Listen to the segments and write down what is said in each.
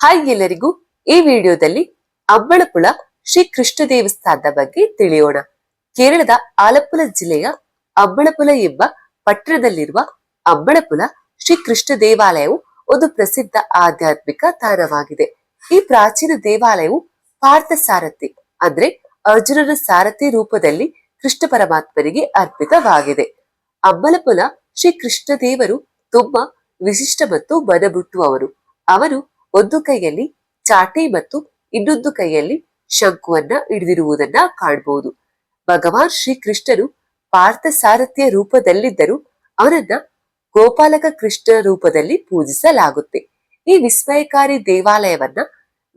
Hi ಎಲ್ಲರಿಗೂ ಈ ವಿಡಿಯೋದಲ್ಲಿ ಅಬ್ಬಳಪುಳ ಶ್ರೀ ಕೃಷ್ಣ ದೇವಸ್ಥಾನದ ಬಗ್ಗೆ ತಿಳಿಯೋಣ. ಕೇರಳದ ಆಲಪ್ಪುಳ ಜಿಲ್ಲೆಯ ಅಬ್ಬಳಪುಲ ಎಂಬ ಪಟ್ಟಣದಲ್ಲಿರುವ ಅಬ್ಬಳಪುಲ ಶ್ರೀ ಕೃಷ್ಣ ದೇವಾಲಯವು ಒಂದು ಪ್ರಸಿದ್ಧ ಆಧ್ಯಾತ್ಮಿಕ ತಾಣವಾಗಿದೆ. ಈ ಪ್ರಾಚೀನ ದೇವಾಲಯವು ಪಾರ್ಥ ಸಾರಥಿ ಅಂದ್ರೆ ಅರ್ಜುನನ ಸಾರಥಿ ರೂಪದಲ್ಲಿ ಕೃಷ್ಣ ಪರಮಾತ್ಮನಿಗೆ ಅರ್ಪಿತವಾಗಿದೆ. ಅಬ್ಬಲಪುಲ ಶ್ರೀ ಕೃಷ್ಣ ದೇವರು ತುಂಬಾ ವಿಶಿಷ್ಟ ಮತ್ತು ಮನಮುಟ್ಟುವವರು ಅವನು ಒಂದು ಕೈಯಲ್ಲಿ ಚಾಟಿ ಮತ್ತು ಇನ್ನೊಂದು ಕೈಯಲ್ಲಿ ಶಂಕುವನ್ನ ಹಿಡಿದಿರುವುದನ್ನ ಕಾಣಬಹುದು ಭಗವಾನ್ ಶ್ರೀ ಕೃಷ್ಣನು ಪಾರ್ಥ ಸಾರಥಿಯ ರೂಪದಲ್ಲಿದ್ದರೂ ಅವನನ್ನ ಗೋಪಾಲಕ ಕೃಷ್ಣ ರೂಪದಲ್ಲಿ ಪೂಜಿಸಲಾಗುತ್ತೆ. ಈ ವಿಸ್ಮಯಕಾರಿ ದೇವಾಲಯವನ್ನ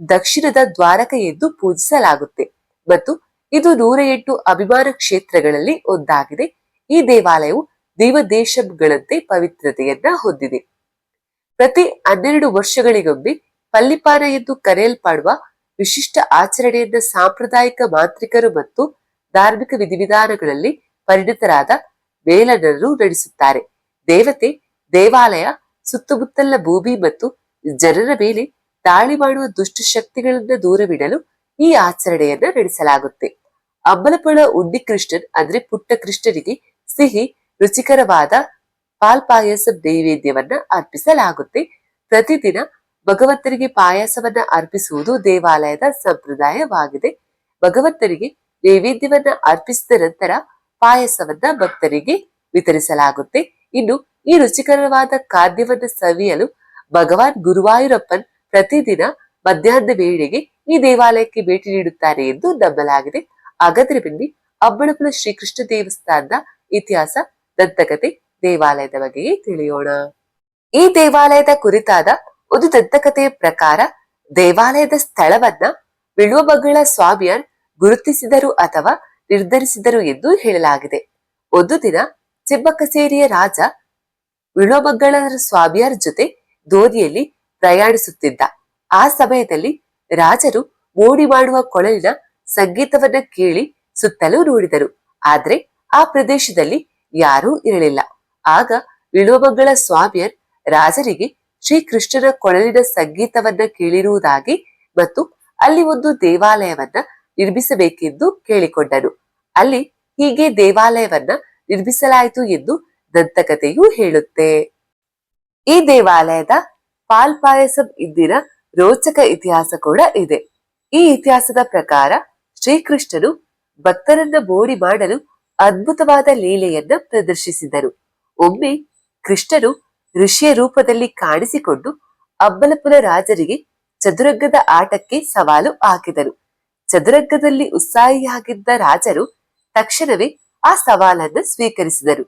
ದಕ್ಷಿಣದ ದ್ವಾರಕ ಎಂದು ಪೂಜಿಸಲಾಗುತ್ತೆ ಮತ್ತು ಇದು ನೂರ ಎಂಟು ಅಭಿಮಾನ ಕ್ಷೇತ್ರಗಳಲ್ಲಿ ಒಂದಾಗಿದೆ. ಈ ದೇವಾಲಯವು ದೇವದೇಶಗಳಂತೆ ಪವಿತ್ರತೆಯನ್ನ ಹೊಂದಿದೆ. ಪ್ರತಿ ಹನ್ನೆರಡು ವರ್ಷಗಳಿಗೊಮ್ಮೆ ಪಲ್ಲಿಪಾನ ಎಂದು ಕರೆಯಲ್ಪಡುವ ವಿಶಿಷ್ಟ ಆಚರಣೆಯಿಂದ ಸಾಂಪ್ರದಾಯಿಕ ಮಾಂತ್ರಿಕರು ಮತ್ತು ಧಾರ್ಮಿಕ ವಿಧಿವಿಧಾನಗಳಲ್ಲಿ ಪರಿಣಿತರಾದ ಮೇಲನರು ನಡೆಸುತ್ತಾರೆ. ದೇವತೆ, ದೇವಾಲಯ, ಸುತ್ತಮುತ್ತಲ ಭೂಮಿ ಮತ್ತು ಜನರ ಮೇಲೆ ದಾಳಿ ಮಾಡುವ ದುಷ್ಟ ಶಕ್ತಿಗಳನ್ನ ದೂರವಿಡಲು ಈ ಆಚರಣೆಯನ್ನ ನಡೆಸಲಾಗುತ್ತೆ. ಅಂಬಲಪುಳ ಉಂಡಿ ಕೃಷ್ಣನ್ ಅಂದ್ರೆ ಪುಟ್ಟ ಕೃಷ್ಣನಿಗೆ ಸಿಹಿ, ರುಚಿಕರವಾದ ಪಾಲ್ಪಾಯಸ ನೈವೇದ್ಯವನ್ನ ಅರ್ಪಿಸಲಾಗುತ್ತೆ. ಪ್ರತಿದಿನ ಭಗವಂತನಿಗೆ ಪಾಯಸವನ್ನ ಅರ್ಪಿಸುವುದು ದೇವಾಲಯದ ಸಂಪ್ರದಾಯವಾಗಿದೆ. ಭಗವತ್ತರಿಗೆ ನೈವೇದ್ಯವನ್ನ ಅರ್ಪಿಸಿದ ನಂತರ ಪಾಯಸವನ್ನ ಭಕ್ತರಿಗೆ ವಿತರಿಸಲಾಗುತ್ತೆ. ಇನ್ನು ಈ ರುಚಿಕರವಾದ ಖಾದ್ಯವನ್ನು ಸವಿಯಲು ಭಗವಾನ್ ಗುರುವಾಯೂರಪ್ಪನ್ ಪ್ರತಿದಿನ ಮಧ್ಯಾಹ್ನದ ವೇಳೆಗೆ ಈ ದೇವಾಲಯಕ್ಕೆ ಭೇಟಿ ನೀಡುತ್ತಾರೆ ಎಂದು ನಂಬಲಾಗಿದೆ. ಹಾಗಾದ್ರೆ ಬನ್ನಿ ಅಬ್ಬಳಪುರ ಶ್ರೀಕೃಷ್ಣ ದೇವಸ್ಥಾನದ ಇತಿಹಾಸ ದಂತಕತೆ ದೇವಾಲಯದ ಬಗೆಗೆ ತಿಳಿಯೋಣ. ಈ ದೇವಾಲಯದ ಕುರಿತಾದ ಒಂದು ದಂತಕಥೆಯ ಪ್ರಕಾರ ದೇವಾಲಯದ ಸ್ಥಳವನ್ನ ಬಿಳುವಬಗಳ ಸ್ವಾಮಿಯರ್ ಗುರುತಿಸಿದರು ಅಥವಾ ನಿರ್ಧರಿಸಿದರು ಎಂದು ಹೇಳಲಾಗಿದೆ. ಒಂದು ದಿನ ಚಿಬ್ಬಕಸೇರಿಯ ರಾಜ ವಿಳೋಬಗಳ ಸ್ವಾಮಿಯರ್ ಜೊತೆ ದೋಣಿಯಲ್ಲಿ ಪ್ರಯಾಣಿಸುತ್ತಿದ್ದ. ಆ ಸಮಯದಲ್ಲಿ ರಾಜರು ಮೋಡಿ ಮಾಡುವ ಕೊಳಲಿನ ಸಂಗೀತವನ್ನ ಕೇಳಿ ಸುತ್ತಲೂ ನೋಡಿದರು. ಆದ್ರೆ ಆ ಪ್ರದೇಶದಲ್ಲಿ ಯಾರೂ ಇರಲಿಲ್ಲ. ಆಗ ವಿಳುವಮಂಗಳ ಸ್ವಾಮಿಯರ್ ರಾಜರಿಗೆ ಶ್ರೀಕೃಷ್ಣನ ಕೊಳಲಿನ ಸಂಗೀತವನ್ನ ಕೇಳಿರುವುದಾಗಿ ಮತ್ತು ಅಲ್ಲಿ ಒಂದು ದೇವಾಲಯವನ್ನ ನಿರ್ಮಿಸಬೇಕೆಂದು ಕೇಳಿಕೊಂಡನು. ಅಲ್ಲಿ ಹೀಗೆ ದೇವಾಲಯವನ್ನ ನಿರ್ಮಿಸಲಾಯಿತು ಎಂದು ದಂತಕಥೆಯು ಹೇಳುತ್ತೆ. ಈ ದೇವಾಲಯದ ಪಾಲ್ ಪಾಯಸಂ ಇಂದಿನ ರೋಚಕ ಇತಿಹಾಸ ಕೂಡ ಇದೆ. ಈ ಇತಿಹಾಸದ ಪ್ರಕಾರ ಶ್ರೀಕೃಷ್ಣನು ಭಕ್ತರನ್ನ ಮೋಡಿ ಮಾಡಲು ಅದ್ಭುತವಾದ ಲೀಲೆಯನ್ನ ಪ್ರದರ್ಶಿಸಿದರು. ಒಮ್ಮೆ ಕೃಷ್ಣನು ಋಷಿಯ ರೂಪದಲ್ಲಿ ಕಾಣಿಸಿಕೊಂಡು ಅಬ್ಬಲಪುರ ರಾಜರಿಗೆ ಚದುರಗ್ಗದ ಆಟಕ್ಕೆ ಸವಾಲು ಹಾಕಿದರು. ಚದುರಗ್ಗದಲ್ಲಿ ಉತ್ಸಾಹಿಯಾಗಿದ್ದ ರಾಜರು ತಕ್ಷಣವೇ ಆ ಸವಾಲನ್ನು ಸ್ವೀಕರಿಸಿದರು.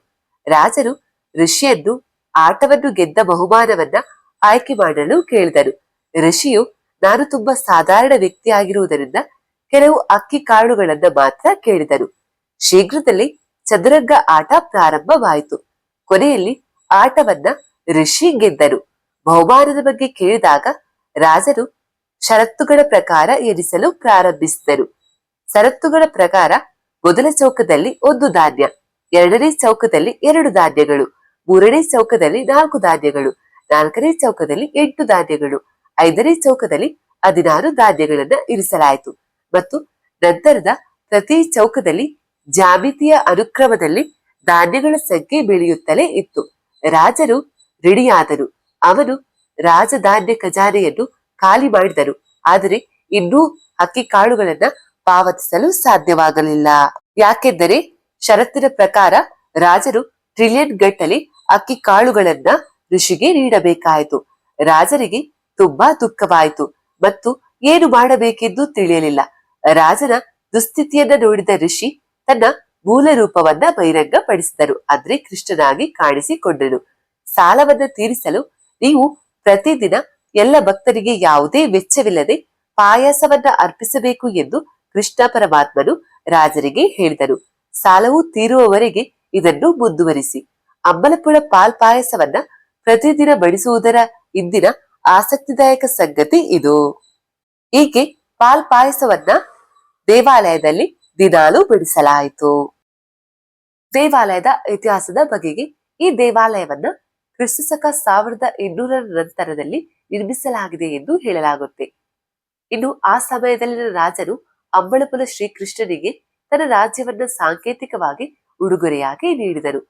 ರಾಜರು ಋಷಿಯನ್ನು ಆಟವನ್ನು ಗೆದ್ದ ಬಹುಮಾನವನ್ನ ಆಯ್ಕೆ ಮಾಡಲು ಕೇಳಿದರು. ಋಷಿಯು, ನಾನು ತುಂಬಾ ಸಾಧಾರಣ ವ್ಯಕ್ತಿಯಾಗಿರುವುದರಿಂದ ಕೆಲವು ಅಕ್ಕಿ ಕಾಳುಗಳನ್ನ ಮಾತ್ರ ಕೇಳಿದರು. ಶೀಘ್ರದಲ್ಲಿ ಚದುರಂಗ ಆಟ ಪ್ರಾರಂಭವಾಯಿತು. ಕೊನೆಯಲ್ಲಿ ಆಟವನ್ನ ಋಷಿ ಗೆದ್ದರು. ಬಹುಮಾನದ ಬಗ್ಗೆ ಕೇಳಿದಾಗ ರಾಜರು ಷರತ್ತುಗಳ ಪ್ರಕಾರ ಏರಿಸಲು ಪ್ರಾರಂಭಿಸಿದರು. ಷರತ್ತುಗಳ ಪ್ರಕಾರ ಮೊದಲ ಚೌಕದಲ್ಲಿ ಒಂದು ಧಾನ್ಯ, ಎರಡನೇ ಚೌಕದಲ್ಲಿ ಎರಡು ಧಾನ್ಯಗಳು, ಮೂರನೇ ಚೌಕದಲ್ಲಿ ನಾಲ್ಕು ಧಾನ್ಯಗಳು, ನಾಲ್ಕನೇ ಚೌಕದಲ್ಲಿ ಎಂಟು ಧಾನ್ಯಗಳು, ಐದನೇ ಚೌಕದಲ್ಲಿ ಹದಿನಾರು ಧಾನ್ಯಗಳನ್ನ ಇರಿಸಲಾಯಿತು. ಮತ್ತು ನಂತರದ ಪ್ರತಿ ಚೌಕದಲ್ಲಿ ಜಾಮಿತಿಯ ಅನುಕ್ರಮದಲ್ಲಿ ಧಾನ್ಯಗಳ ಸಂಖ್ಯೆ ಬೆಳೆಯುತ್ತಲೇ ಇತ್ತು. ರಾಜರು ರೆಡಿಯಾದರು. ಅವರು ರಾಜಧಾನ್ಯ ಖಜಾನೆಯನ್ನು ಖಾಲಿ ಮಾಡಿದರು. ಆದರೆ ಇನ್ನೂ ಅಕ್ಕಿ ಕಾಳುಗಳನ್ನ ಪಾವತಿಸಲು ಸಾಧ್ಯವಾಗಲಿಲ್ಲ. ಯಾಕೆಂದರೆ ಷರತ್ತಿನ ಪ್ರಕಾರ ರಾಜರು ಟ್ರಿಲಿಯನ್ ಗಟ್ಟಲೆ ಅಕ್ಕಿ ಕಾಳುಗಳನ್ನ ಋಷಿಗೆ ನೀಡಬೇಕಾಯಿತು. ರಾಜರಿಗೆ ತುಂಬಾ ದುಃಖವಾಯಿತು. ಮತ್ತು ಏನು ಮಾಡಬೇಕೆಂದು ತಿಳಿಯಲಿಲ್ಲ. ರಾಜನ ದುಸ್ಥಿತಿಯನ್ನ ನೋಡಿದ ಋಷಿ ತನ್ನ ಮೂಲ ರೂಪವನ್ನ ಬಹಿರಂಗಪಡಿಸಿದರು. ಅಂದ್ರೆ ಕೃಷ್ಣನಾಗಿ ಕಾಣಿಸಿಕೊಂಡನು. ಸಾಲವನ್ನ ತೀರಿಸಲು ನೀವು ಪ್ರತಿದಿನ ಎಲ್ಲ ಭಕ್ತರಿಗೆ ಯಾವುದೇ ವೆಚ್ಚವಿಲ್ಲದೆ ಪಾಯಸವನ್ನ ಅರ್ಪಿಸಬೇಕು ಎಂದು ಕೃಷ್ಣ ಪರಮಾತ್ಮನು ರಾಜರಿಗೆ ಹೇಳಿದರು. ಸಾಲವು ತೀರುವವರೆಗೆ ಇದನ್ನು ಮುಂದುವರಿಸಿ. ಅಂಬಲಪುರ ಪಾಲ್ ಪಾಯಸವನ್ನ ಪ್ರತಿದಿನ ಬಡಿಸುವುದರ ಇಂದಿನ ಆಸಕ್ತಿದಾಯಕ ಸಂಗತಿ ಇದು. ಹೀಗೆ ಪಾಲ್ ಪಾಯಸವನ್ನ ದೇವಾಲಯದಲ್ಲಿ ದಿನಾಲು ಬಿಡಿಸಲಾಯಿತು. ದೇವಾಲಯದ ಇತಿಹಾಸದ ಬಗೆಗೆ ಈ ದೇವಾಲಯವನ್ನ ಕ್ರಿಸ್ತಶಕ ಸಾವಿರದ ಇನ್ನೂರರ ನಂತರದಲ್ಲಿ ನಿರ್ಮಿಸಲಾಗಿದೆ ಎಂದು ಹೇಳಲಾಗುತ್ತೆ. ಇನ್ನು ಆ ಸಮಯದಲ್ಲಿನ ರಾಜನು ಅಂಬಳಪುರ ಶ್ರೀಕೃಷ್ಣನಿಗೆ ತನ್ನ ರಾಜ್ಯವನ್ನ ಸಾಂಕೇತಿಕವಾಗಿ ಉಡುಗೊರೆಯಾಗಿ ನೀಡಿದರು.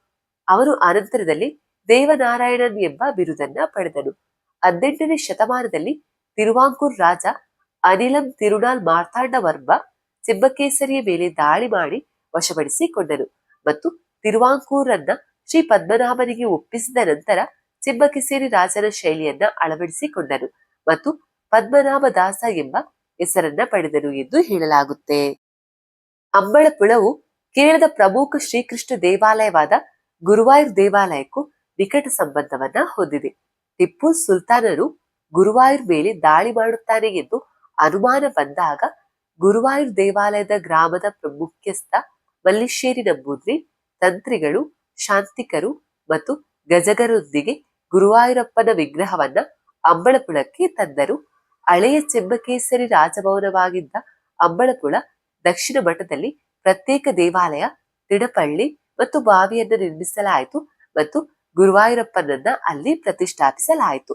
ಅವರು ಅನಂತರದಲ್ಲಿ ದೇವನಾರಾಯಣನ್ ಎಂಬ ಬಿರುದನ್ನ ಪಡೆದನು ಹದಿನೆಂಟನೇ ಶತಮಾನದಲ್ಲಿ ತಿರುವಾಂಕೂರ್ ರಾಜ ಅನಿಲಂ ತಿರುನಾಲ್ ಮಾರ್ತಾಂಡ ವರ್ಮ ಚಿಬ್ಬಕೇಸರಿಯ ಮೇಲೆ ದಾಳಿ ಮಾಡಿ ವಶಪಡಿಸಿಕೊಂಡನು ಮತ್ತು ತಿರುವಾಂಕೂರನ್ನ ಶ್ರೀ ಪದ್ಮನಾಭನಿಗೆ ಒಪ್ಪಿಸಿದ ನಂತರ ಚಿಬ್ಬಕೇಸರಿ ರಾಜನ ಶೈಲಿಯನ್ನ ಅಳವಡಿಸಿಕೊಂಡನು ಮತ್ತು ಪದ್ಮನಾಭ ದಾಸ ಎಂಬ ಹೆಸರನ್ನ ಪಡೆದರು ಎಂದು ಹೇಳಲಾಗುತ್ತೆ. ಅಂಬಳಪುಳವು ಕೇರಳದ ಪ್ರಮುಖ ಶ್ರೀಕೃಷ್ಣ ದೇವಾಲಯವಾದ ಗುರುವಾಯೂರ್ ದೇವಾಲಯಕ್ಕೂ ನಿಕಟ ಸಂಬಂಧವನ್ನ ಹೊಂದಿದೆ. ಟಿಪ್ಪು ಸುಲ್ತಾನರು ಗುರುವಾಯೂರ್ ಮೇಲೆ ದಾಳಿ ಮಾಡುತ್ತಾನೆ ಎಂದು ಅನುಮಾನ ಬಂದಾಗ ಗುರುವಾಯೂರ್ ದೇವಾಲಯದ ಗ್ರಾಮದ ಮುಖ್ಯಸ್ಥ ಮಲ್ಲಿಶ್ಶೇರಿ ನಂಬೂದ್ರಿ, ತಂತ್ರಿಗಳು ಶಾಂತಿಕರು ಮತ್ತು ಗಜಗರೊಂದಿಗೆ ಗುರುವಾಯೂರಪ್ಪನ ವಿಗ್ರಹವನ್ನ ಅಂಬಳಪುಳಕ್ಕೆ ತಂದರು. ಹಳೆಯ ಚೆಂಬಕೇಸರಿ ರಾಜಭವನವಾಗಿದ್ದ ಅಂಬಳಪುಳ ದಕ್ಷಿಣ ಮಠದಲ್ಲಿ ಪ್ರತ್ಯೇಕ ದೇವಾಲಯ, ತಿಡಪಳ್ಳಿ ಮತ್ತು ಬಾವಿಯನ್ನು ನಿರ್ಮಿಸಲಾಯಿತು ಮತ್ತು ಗುರುವಾಯೂರಪ್ಪನನ್ನ ಅಲ್ಲಿ ಪ್ರತಿಷ್ಠಾಪಿಸಲಾಯಿತು.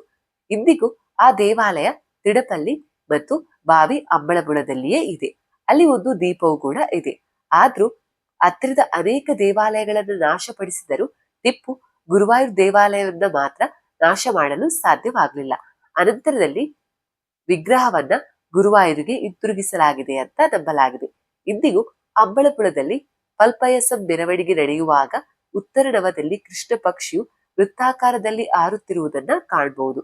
ಇಂದಿಗೂ ಆ ದೇವಾಲಯ ತಿಡಪಲ್ಲಿ ಮತ್ತು ಬಾವಿ ಅಂಬಳಪುಳದಲ್ಲಿಯೇ ಇದೆ. ಅಲ್ಲಿ ಒಂದು ದೀಪವು ಕೂಡ ಇದೆ. ಆದ್ರೂ ಹತ್ತಿರದ ಅನೇಕ ದೇವಾಲಯಗಳನ್ನು ನಾಶಪಡಿಸಿದರೂ ಟಿಪ್ಪು ಗುರುವಾಯೂರ್ ದೇವಾಲಯವನ್ನ ಮಾತ್ರ ನಾಶ ಮಾಡಲು ಸಾಧ್ಯವಾಗಲಿಲ್ಲ. ಅನಂತರದಲ್ಲಿ ವಿಗ್ರಹವನ್ನ ಗುರುವಾಯೂರಿಗೆ ಹಿಂತಿರುಗಿಸಲಾಗಿದೆ ಅಂತ ನಂಬಲಾಗಿದೆ. ಇಂದಿಗೂ ಅಂಬಳಪುಳದಲ್ಲಿ ಪಲ್ಪಯಸಂ ಮೆರವಣಿಗೆ ನಡೆಯುವಾಗ ಉತ್ತರ ನವದಲ್ಲಿ ಕೃಷ್ಣ ಪಕ್ಷಿಯು ವೃತ್ತಾಕಾರದಲ್ಲಿ ಆರುತ್ತಿರುವುದನ್ನ ಕಾಣಬಹುದು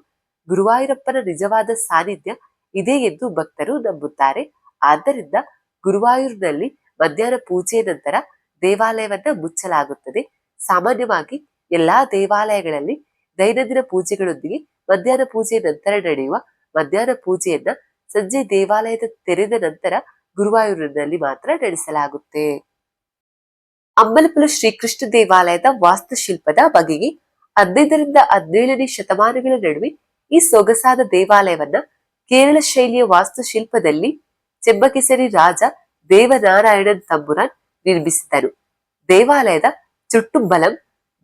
ಗುರುವಾಯೂರಪ್ಪನ ನಿಜವಾದ ಸಾನ್ನಿಧ್ಯ ಇದೆ ಎಂದು ಭಕ್ತರು ನಂಬುತ್ತಾರೆ. ಆದ್ದರಿಂದ ಗುರುವಾಯೂರಿನಲ್ಲಿ ಮಧ್ಯಾಹ್ನ ಪೂಜೆ ನಂತರ ದೇವಾಲಯವನ್ನ ಮುಚ್ಚಲಾಗುತ್ತದೆ. ಸಾಮಾನ್ಯವಾಗಿ ಎಲ್ಲಾ ದೇವಾಲಯಗಳಲ್ಲಿ ದೈನಂದಿನ ಪೂಜೆಗಳೊಂದಿಗೆ ಮಧ್ಯಾಹ್ನ ಪೂಜೆ ನಂತರ ನಡೆಯುವ ಮಧ್ಯಾಹ್ನ ಪೂಜೆಯನ್ನ ಸಂಜೆ ದೇವಾಲಯದ ತೆರೆದ ನಂತರ ಗುರುವಾಯೂರಿನಲ್ಲಿ ಮಾತ್ರ ನಡೆಸಲಾಗುತ್ತೆ. ಅಂಬಲಪುರ ಶ್ರೀಕೃಷ್ಣ ದೇವಾಲಯದ ವಾಸ್ತುಶಿಲ್ಪದ ಬಗೆಗೆ ಹದಿನೈದರಿಂದ ಹದಿನೇಳನೇ ಶತಮಾನಗಳ ನಡುವೆ ಈ ಸೊಗಸಾದ ದೇವಾಲಯವನ್ನ ಕೇರಳ ಶೈಲಿಯ ವಾಸ್ತುಶಿಲ್ಪದಲ್ಲಿ ಚೆಂಬಕೆಸರಿ ರಾಜ ದೇವನಾರಾಯಣನ್ ತಂಬುರಾನ್ ನಿರ್ಮಿಸಿದರು. ದೇವಾಲಯದ ಚುಟ್ಟುಂಬಲಂ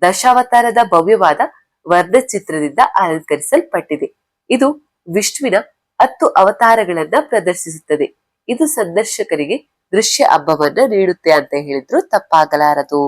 ದಶಾವತಾರದ ಭವ್ಯವಾದ ವರ್ಣಚಿತ್ರದಿಂದ ಅಲಂಕರಿಸಲ್ಪಟ್ಟಿದೆ. ಇದು ವಿಷ್ಣುವಿನ ಹತ್ತು ಅವತಾರಗಳನ್ನ ಪ್ರದರ್ಶಿಸುತ್ತದೆ. ಇದು ಸಂದರ್ಶಕರಿಗೆ ದೃಶ್ಯ ಹಬ್ಬವನ್ನ ನೀಡುತ್ತೆ ಅಂತ ಹೇಳಿದ್ರು ತಪ್ಪಾಗಲಾರದು.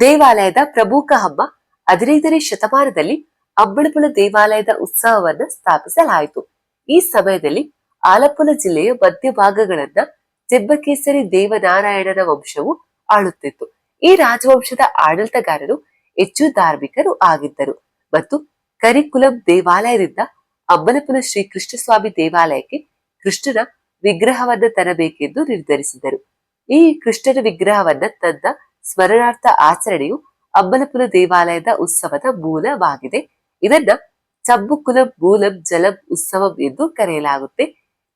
ದೇವಾಲಯದ ಪ್ರಮುಖ ಹಬ್ಬ ಹದಿನೈದನೇ ಶತಮಾನದಲ್ಲಿ ಅಂಬಳಪುಳ ದೇವಾಲಯದ ಉತ್ಸವವನ್ನ ಸ್ಥಾಪಿಸಲಾಯಿತು. ಈ ಸಮಯದಲ್ಲಿ ಆಲಪ್ಪುಳ ಜಿಲ್ಲೆಯ ಮಧ್ಯಭಾಗಗಳನ್ನ ಚೆಬ್ಬಕೇಸರಿ ದೇವನಾರಾಯಣನ ವಂಶವು ಆಳುತ್ತಿತ್ತು. ಈ ರಾಜವಂಶದ ಆಡಳಿತಗಾರರು ಹೆಚ್ಚು ಧಾರ್ಮಿಕರು ಆಗಿದ್ದರು ಮತ್ತು ಕರಿಕುಲಂ ದೇವಾಲಯದಿಂದ ಅಂಬಲಪುರ ಶ್ರೀ ಕೃಷ್ಣಸ್ವಾಮಿ ದೇವಾಲಯಕ್ಕೆ ಕೃಷ್ಣನ ವಿಗ್ರಹವನ್ನ ತರಬೇಕೆಂದು ನಿರ್ಧರಿಸಿದರು. ಈ ಕೃಷ್ಣನ ವಿಗ್ರಹವನ್ನ ತಂದ ಸ್ಮರಣಾರ್ಥ ಆಚರಣೆಯು ಅಮ್ಮನಪುರ ದೇವಾಲಯದ ಉತ್ಸವದ ಮೂಲವಾಗಿದೆ. ಇದನ್ನ ಚಬ್ಬುಕುಲಂ ಮೂಲಂ ಜಲಂ ಉತ್ಸವಂ ಎಂದು ಕರೆಯಲಾಗುತ್ತೆ.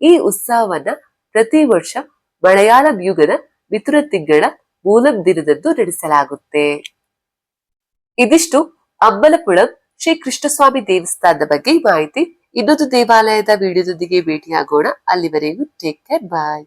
ಈ ಉತ್ಸವವನ್ನ ಪ್ರತಿ ವರ್ಷ ಮಲಯಾಳಂ ಯುಗದ ಮಿಥುನ ತಿಂಗಳ ಮೂಲಂ ದಿನದಂದು ನಡೆಸಲಾಗುತ್ತೆ. ಇದಿಷ್ಟು ಅಂಬಲಪುಳಂ ಶ್ರೀ ಕೃಷ್ಣಸ್ವಾಮಿ ದೇವಸ್ಥಾನದ ಬಗ್ಗೆ ಮಾಹಿತಿ. ಇನ್ನೊಂದು ದೇವಾಲಯದ ವಿಡಿಯೋದೊಂದಿಗೆ ಭೇಟಿಯಾಗೋಣ. ಅಲ್ಲಿವರೆಗೂ ಟೇಕ್ ಕೇರ್ ಬಾಯ್